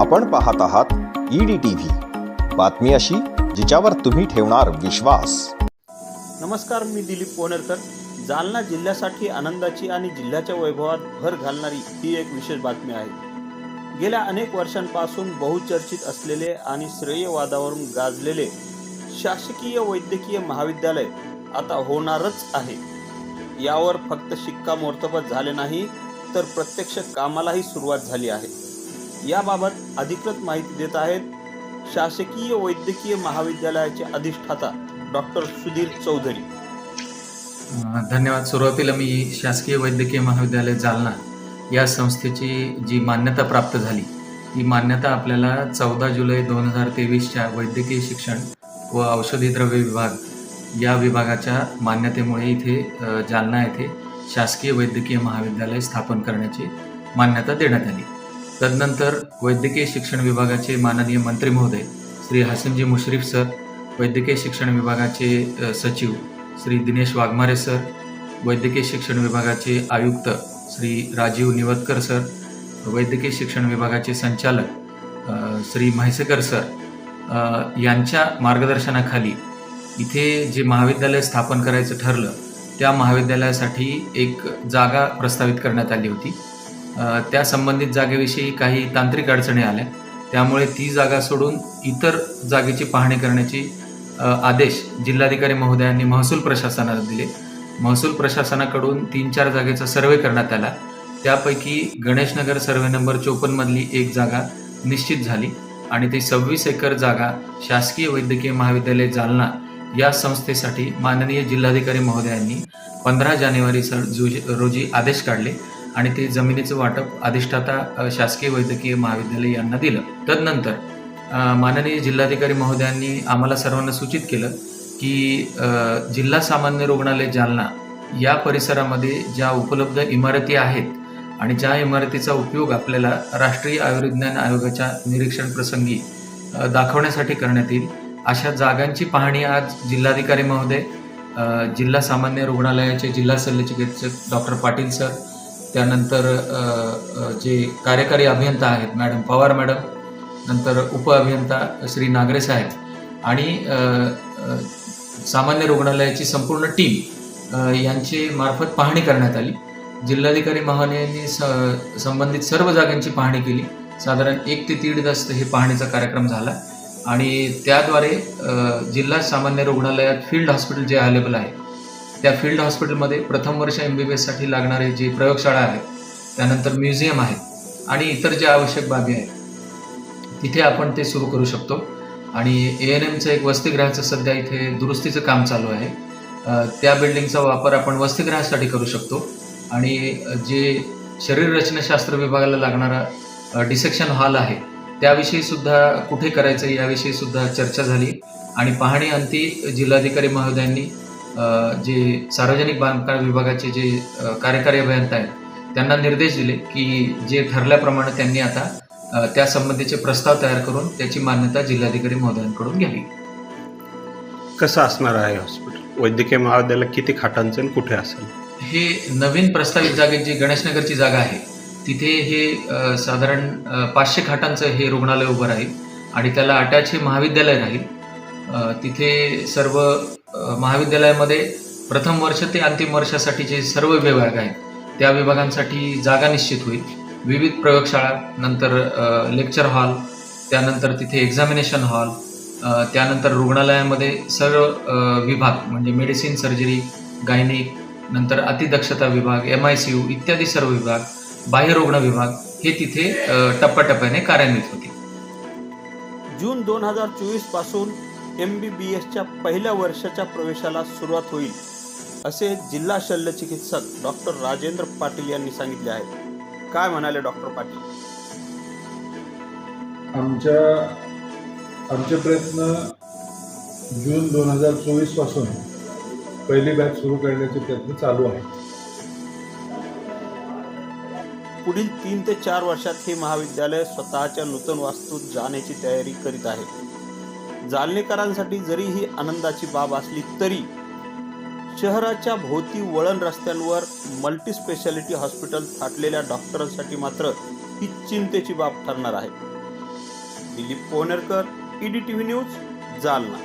आपण पाहत आहात ईडी टी व्ही बातमी अशी जिच्यावर तुम्ही ठेवणार विश्वास. नमस्कार मी दिलीप पोनेरकर जालना जिल्ह्यासाठी आनंदाची आणि जिल्ह्याच्या वैभवात भर घालणारी ही एक विशेष बातमी आहे. गेल्या अनेक वर्षांपासून बहुचर्चित असलेले आणि श्रेयवादावरून गाजलेले शासकीय वैद्यकीय महाविद्यालय आता होणारच आहे. यावर फक्त शिक्कामोर्तबच झाले नाही तर प्रत्यक्ष कामालाही सुरुवात झाली आहे. याबाबत अधिकृत माहिती देत आहेत शासकीय वैद्यकीय महाविद्यालयाचे अधिष्ठाता डॉक्टर सुधीर चौधरी. धन्यवाद. सुरुवातीला मी शासकीय वैद्यकीय महाविद्यालय जालना या संस्थेची जी मान्यता प्राप्त झाली ती मान्यता आपल्याला चौदा जुलै दोन हजार तेवीसच्या वैद्यकीय शिक्षण व औषधी द्रव्य विभाग या विभागाच्या मान्यतेमुळे इथे जालना येथे शासकीय वैद्यकीय महाविद्यालय स्थापन करण्याची मान्यता देण्यात आली. तदनंतर वैद्यकीय शिक्षण विभागाचे माननीय मंत्री महोदय श्री हसनजी मुश्रीफ सर वैद्यकीय शिक्षण विभागाचे सचिव श्री दिनेश वाघमारे सर वैद्यकीय शिक्षण विभागाचे आयुक्त श्री राजीव निवतकर सर वैद्यकीय शिक्षण विभागाचे संचालक श्री म्हैसेकर सर यांच्या मार्गदर्शनाखाली इथे जे महाविद्यालय स्थापन करायचं ठरलं त्या महाविद्यालयासाठी एक जागा प्रस्तावित करण्यात आली होती. त्या संबंधित जागेविषयी काही तांत्रिक अडचणी आल्या. त्यामुळे ती जागा सोडून इतर जागेची पाहणी करण्याची आदेश जिल्हाधिकारी महोदयांनी महसूल प्रशासनाला दिले. महसूल प्रशासनाकडून तीन चार जागेचा सर्वे करण्यात आला. त्यापैकी गणेशनगर सर्वे नंबर चोपन्नमधली एक जागा निश्चित झाली आणि ती सव्वीस एकर जागा शासकीय वैद्यकीय महाविद्यालय जालना या संस्थेसाठी माननीय जिल्हाधिकारी महोदयांनी पंधरा जानेवारी सर जो- रोजी आदेश काढले. आणि ते जमिनीचं वाटप अधिष्ठाता शासकीय वैद्यकीय महाविद्यालय यांना दिलं. तदनंतर माननीय जिल्हाधिकारी महोदयांनी आम्हाला सर्वांना सूचित केलं की जिल्हा सामान्य रुग्णालय जालना या परिसरामध्ये ज्या उपलब्ध इमारती आहेत आणि ज्या इमारतीचा उपयोग आपल्याला राष्ट्रीय आयुर्विज्ञान आयोगाच्या निरीक्षण प्रसंगी दाखवण्यासाठी करण्यात येईल अशा जागांची पाहणी आज जिल्हाधिकारी महोदय जिल्हा सामान्य रुग्णालयाचे जिल्हा शल्यचिकित्सक डॉक्टर पाटील सर त्यानंतर जे कार्यकारी अभियंता आहेत मॅडम पवार मॅडम नंतर उपअभियंता श्री नागरे साहेब आणि सामान्य रुग्णालयाची संपूर्ण टीम यांची मार्फत पाहणी करण्यात आली. जिल्हाधिकारी महोदयांनी स संबंधित सर्व जागांची पाहणी केली. साधारण एक ते दीड तास हे पाहणीचा कार्यक्रम झाला आणि त्याद्वारे जिल्हा सामान्य रुग्णालयात फील्ड हॉस्पिटल जे अवेलेबल आहे त्या फील्ड हॉस्पिटलमध्ये प्रथम वर्ष एम बी बी एससाठी लागणारे जे प्रयोगशाळा आहेत त्यानंतर म्युझियम आहे आणि इतर ज्या आवश्यक बाबी आहेत तिथे आपण ते सुरू करू शकतो. आणि ए एन एमचं एक वसतिगृहाचं सध्या इथे दुरुस्तीचं काम चालू आहे. त्या बिल्डिंगचा वापर आपण वसतिगृहासाठी करू शकतो. आणि जे शरीररचनाशास्त्र विभागाला लागणारा डिसेक्शन हॉल आहे त्याविषयी सुद्धा कुठे करायचं याविषयी सुद्धा चर्चा झाली. आणि पाहणी अंती जिल्हाधिकारी महोदयांनी जे सार्वजनिक बांधकाम विभागाचे जे कार्यकारी अभियंता आहेत त्यांना निर्देश दिले की जे ठरल्याप्रमाणे त्यांनी आता त्या संबंधीचे प्रस्ताव तयार करून त्याची मान्यता जिल्हाधिकारी महोदयांकडून घ्यावी. कसं असणार आहे हॉस्पिटल वैद्यकीय महाविद्यालय किती खाटांचं आणि कुठे असेल? हे नवीन प्रस्तावित जागेत जी गणेशनगरची जागा आहे तिथे हे साधारण पाचशे खाटांचं हे रुग्णालय उभं राहील आणि त्याला अटॅच हे महाविद्यालय राहील. तिथे सर्व महाविद्यालयामध्ये प्रथम वर्ष ते अंतिम वर्षासाठी जे सर्व विभाग आहेत त्या विभागांसाठी जागा निश्चित होईल. विविध प्रयोगशाळा नंतर लेक्चर हॉल त्यानंतर तिथे एक्झामिनेशन हॉल त्यानंतर रुग्णालयामध्ये सर्व विभाग म्हणजे मेडिसिन सर्जरी गायनिक नंतर अतिदक्षता विभाग एम आय सी यू इत्यादी सर्व विभाग बाह्यरुग्ण विभाग हे तिथे टप्प्याटप्प्याने कार्यान्वित होते जून दोन हजार चोवीसपासून एम बी बी एसच्या पहिल्या वर्षाच्या प्रवेशाला सुरुवात होईल असे जिल्हा शल्यचिकित्सक डॉक्टर राजेंद्र पाटील यांनी सांगितले आहे. काय म्हणाले डॉक्टर पाटील? आमच्या आमचे प्रयत्न जून दोन हजार चोवीसपासून पहिली बॅच सुरू करण्याचे प्रयत्न चालू आहेत. पुढील तीन ते चार वर्षात हे महाविद्यालय स्वतःच्या नूतन वास्तूत जाण्याची तयारी करीत आहे. जालनेकरांसाठी जरी ही आनंदाची बाब असली तरी शहराच्या भोवती वळण रस्त्यांवर मल्टी स्पेशालिटी हॉस्पिटल थाटलेल्या डॉक्टरांसाठी मात्र ही चिंतेची बाब ठरणार आहे. Dilip Pohnerkar ED T V news Jalna.